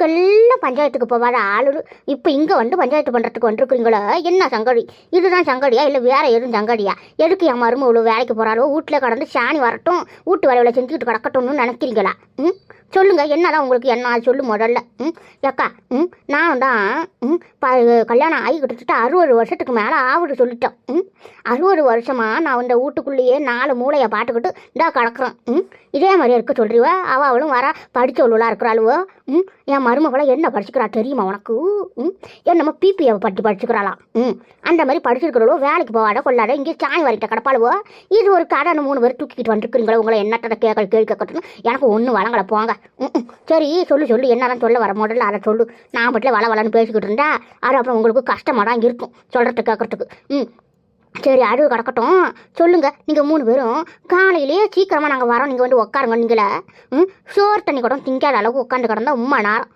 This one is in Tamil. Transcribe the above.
இதுக்கெல்லாம் பஞ்சாயத்துக்கு போகாத ஆளு இப்போ இங்கே வந்து பஞ்சாயத்து பண்ணுறதுக்கு வந்துருக்குறீங்களோ என்ன சங்கடி? இதுதான் சங்கடியா? இல்லை வேற எதுவும் சங்கடியா? எதுக்கு என் மரும இவ்வளோ வேலைக்கு போகிறாளோ வீட்டில் கடந்து சாணி வரட்டும் வீட்டு வேலையில் செஞ்சுக்கிட்டு கிடக்கட்டும்னு நினைக்கிறீங்களா? ம்? சொல்லுங்கள் என்னதான் உங்களுக்கு என்ன சொல்லு முதல்ல. ம்? ஏக்கா ம்? நான் தான் ம்? ப கல்யாணம் ஆகி கிட்டத்தட்ட அறுபது வருஷத்துக்கு மேலே ஆகுது சொல்லிட்டேன். ம்? அறுபது வருஷமாக நான் இந்த வீட்டுக்குள்ளேயே நாலு மூளையை பாட்டுக்கிட்டு இந்தா கிடக்குறேன் ம்? இதே மாதிரி இருக்க சொல்றிவ அவள் அவளும் வர படித்தவளாக இருக்கிறாளுவோ? ம்? என் மருமகளை என்ன படிச்சுக்கிறா தெரியுமா உனக்கு? ம்? என்னமோ பிபிஏ பற்றி படிச்சுக்கிறாளாம் ம்? அந்த மாதிரி படிச்சிருக்கிறவளோ வேலைக்கு போவாட கொள்ளாட இங்கே சாய் வரைக்கிட்ட கிடப்பாளுவோ? இது ஒரு கடன் மூணு பேர் தூக்கிட்டு வந்துருக்குறீங்களோ? உங்களை என்னத்தை கேட்க கேள்வி கேட்கட்டும் எனக்கு ஒன்றும் வளங்களை போங்க. ம், சரி சொல்லு சொல்லு என்னதான் சொல்ல வர முதல்ல அதை சொல்லு. நான் மட்டும் வள வளன்னு பேசிக்கிட்டு இருந்தா அது அப்புறம் உங்களுக்கு கஷ்டமாக தான் இருக்கும் சொல்கிறது கேட்கறதுக்கு. ம். சரி அழுவ கிடக்கட்டும். சொல்லுங்கள் நீங்கள் மூணு பேரும். காலையிலேயே சீக்கிரமாக நாங்கள் வரோம். நீங்கள் வந்து உட்காருங்க நீங்களே. ம் சோறு தண்ணி கூட திங்காத அளவுக்கு உட்காந்து கிடந்தா உம்மா நேரம்.